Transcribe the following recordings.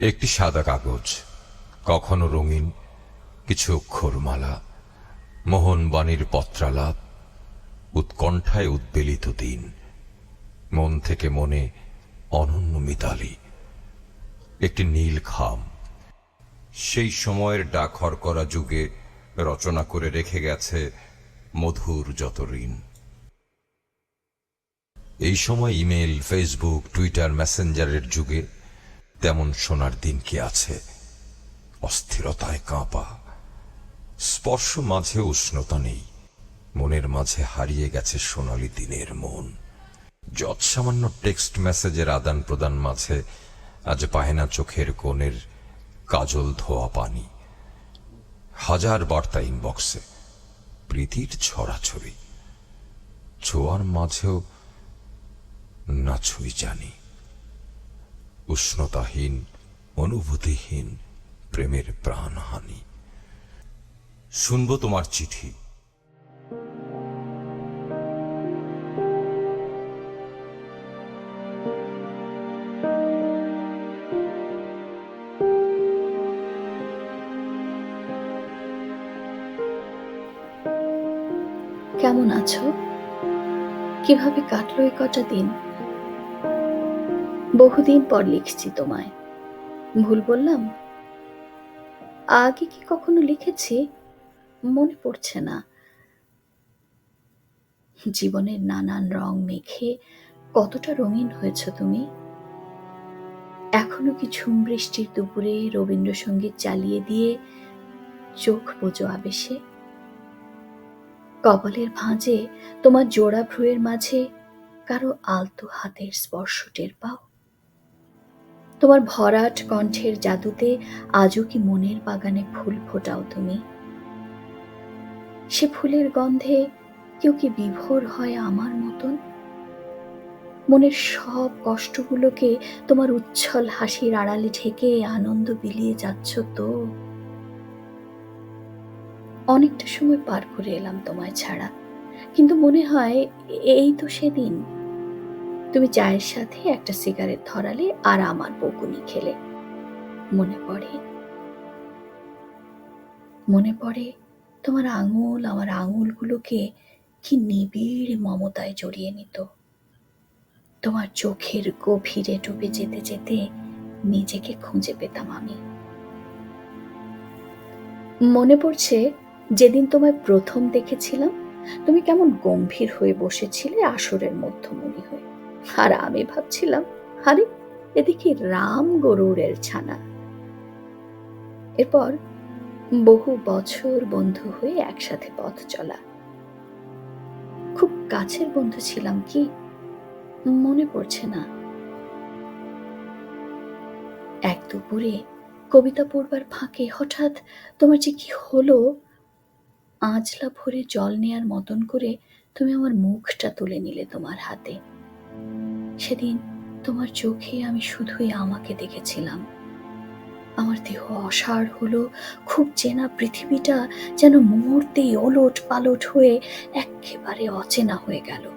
একটি সাদা কাগজ, কখনো রঙিন, কিছু অক্ষরমালা মোহনবাণীর পত্রালাপ, উৎকণ্ঠায় উদ্বেলিত দিন, মন থেকে মনে অনন্য মিতালি, একটি নীল খাম। সেই সময়ের ডাকর করা যুগে রচনা করে রেখে গেছে মধুর যত ঋণ। এই সময় ইমেল, ফেসবুক, টুইটার, মেসেঞ্জারের যুগে তেমন সোনার দিন কি আছে? অস্থিরতায় কাঁপা। স্পর্শ মাঝে উষ্ণতা নেই। মনের মাঝে হারিয়ে গেছে সোনালি দিনের মন। যৎসামান্য টেক্সট মেসেজের আদান প্রদান মাঝে আজ পাহেনা চোখের কোণের কাজল ধোয়া পানি। হাজার বার্তা ইনবক্সে, প্রীতির ছড়াছড়ি। ছোঁয়ার মাঝেও না ছুঁই জানি। উষ্ণতাহীন অনুভূতিহীন প্রেমের প্রাণহানি। শুনব তোমার চিঠি। কেমন আছো? কীভাবে কাটলো এ কটা দিন? বহুদিন পর লিখছি তোমায়। ভুল বললাম? আগে কি কখনো লিখেছি? মনে পড়ছে না। জীবনের নানান রং মেখে কতটা রঙিন হয়েছ তুমি? এখনও কি ঝুম বৃষ্টির দুপুরে রবীন্দ্রসঙ্গীত চালিয়ে দিয়ে চোখ বোঝো আবেশে? কপালের ভাঁজে তোমার জোড়া ভ্রুয়ের মাঝে কারও আলতো হাতের স্পর্শ টের পাও? তোমার ভরাট কণ্ঠের জাদুতে আজও কি মনের বাগানে ফুল ফোটাও তুমি? সে ফুলের গন্ধে কেউ কি বিভোর হয় আমার মতন? মনের সব কষ্টগুলোকে তোমার উচ্ছল হাসির আড়ালে ঢেকে আনন্দ বিলিয়ে যাচ্ছ তো। অনেকটা সময় পার করে এলাম তোমায় ছাড়া। কিন্তু মনে হয় এই তো সেদিন। তুমি চায়ের সাথে একটা সিগারেট ধরালে আর আমার বকুনি খেলে। মনে পড়ে। মনে পড়ে তোমার আঙুল আমার আঙুলগুলোকে কি নিবিড় মমতায় জড়িয়ে নিত। তোমার চোখের গভীরে ডুবে যেতে যেতে নিজেকে খুঁজে পেতাম আমি। মনে পড়ছে যেদিন তোমায় প্রথম দেখেছিলাম, তুমি কেমন গম্ভীর হয়ে বসেছিলে আসরের মধ্যমণি হয়ে। আর আমি ভাবছিলাম, আরে, এদিকে রাম গরুড়ের ছানা এরপর বহু বছর বন্ধু হয়ে একসাথে পথ চলা। খুব কাছের বন্ধু ছিলাম কি মনে পড়ছে না। এক দুপুরে কবিতা পড়বার ফাঁকে হঠাৎ তোমার যে কি হলো, আঁচলা ভরে জল নেয়ার মতন করে তুমি আমার মুখটা তুলে নিলে তোমার হাতে। সেদিন তোমার চোখে আমি শুধুই আমাকে দেখেছিলাম। আমার দেহ অসাড় হলো, খুব চেনা পৃথিবীটা যেন মুহূর্তেই ওলট পালট হয়ে একেবারে অচেনা হয়ে গেল।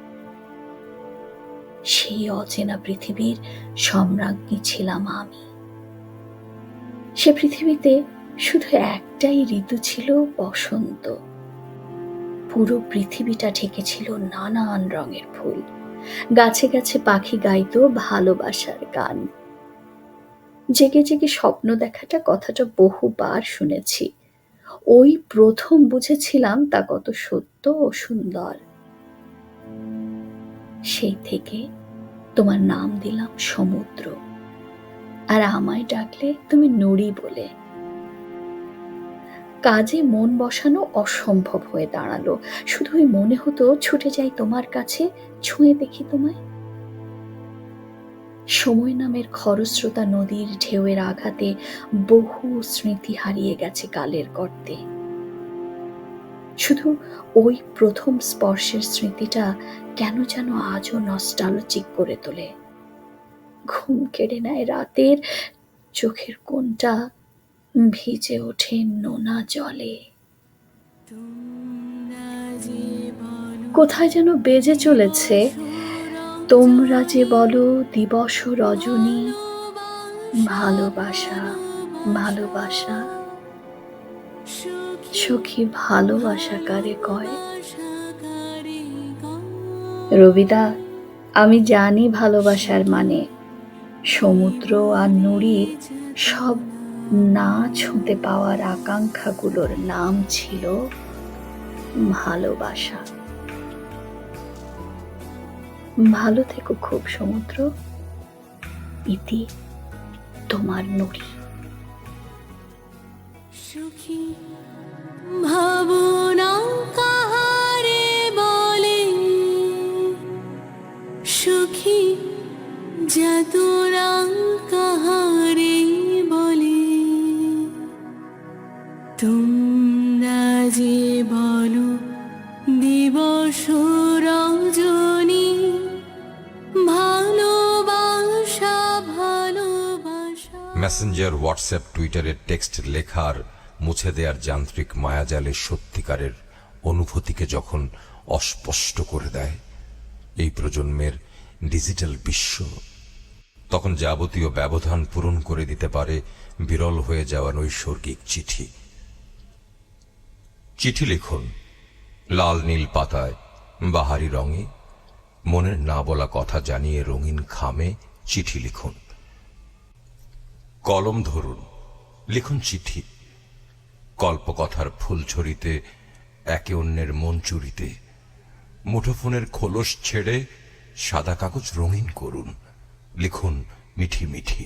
সেই অচেনা পৃথিবীর সম্রাজ্ঞী ছিলাম আমি। সে পৃথিবীতে শুধু একটাই ঋতু ছিল বসন্ত। পুরো পৃথিবীটা ঢেকেছিল নানান রঙের ফুল। গাছে গাছে পাখি গাইতো ভালোবাসার গান। জেগে জেগে স্বপ্ন দেখাটা কথাটা বহুবার শুনেছি। ওই প্রথম বুঝেছিলাম তা কত সত্য ও সুন্দর। সেই থেকে তোমার নাম দিলাম সমুদ্র। আর আমায় ডাকলে তুমি নুড়ি বলে কাজে মন বসানো অসম্ভব হয়ে দাঁড়াল। শুধুই মনে হতো, ছুটে যাই তোমার কাছে, ছুঁয়ে দেখি তোমায়। সময় নামের খরস্রোতা নদীর ঢেউয়ের আঘাতে বহু স্মৃতি হারিয়ে গেছে কালের গর্তে। শুধু ওই প্রথম স্পর্শের স্মৃতিটা কেন যেন আজও নস্টালজিক করে তোলে। ঘুম কেড়ে নেয় রাতের চোখের কোনটা ভিজে ওঠে নোনা জলে। কোথায় যেন বেজে চলেছে, তোমরা যে বলো দিবস রজনী, ভালোবাসা ভালোবাসা। সখী ভালোবাসা কারে কয়? রবিদা, আমি জানি ভালোবাসার মানে সমুদ্র আর নুড়ির সব না ছুঁতে পাওয়ার আকাঙ্ক্ষাগুলোর নাম ছিল ভালোবাসা। ভালো থেকো খুব সমুদ্র, ইতি তোমার নুড়ি। সুখী তোমরা যে বলো, দিবস রজনী, ভালোবাসা ভালোবাসা। মেসেঞ্জার হোয়াটসঅ্যাপ টুইটারের টেক্সট লেখার, মুছে দেওয়ার যান্ত্রিক মায়াজালের সত্যিকারের অনুভূতিকে যখন অস্পষ্ট করে দেয় এই প্রজন্মের ডিজিটাল বিশ্ব, তখন যাবতীয় ব্যবধান পূরণ করে দিতে পারে বিরল হয়ে যাওয়া নৈসর্গিক চিঠি। চিঠি লিখুন। লাল নীল পাতায়, বাহারি রঙে। মনের না বলা কথা জানিয়ে রঙিন খামে চিঠি লিখুন। কলম ধরুন, লিখুন চিঠি। কল্পকথার ফুলছড়িতে একে অন্যের মন চুরিতে। মুঠোফোনের খোলস ছেড়ে সাদা কাগজ রঙিন করুন। লিখুন মিঠি মিঠি।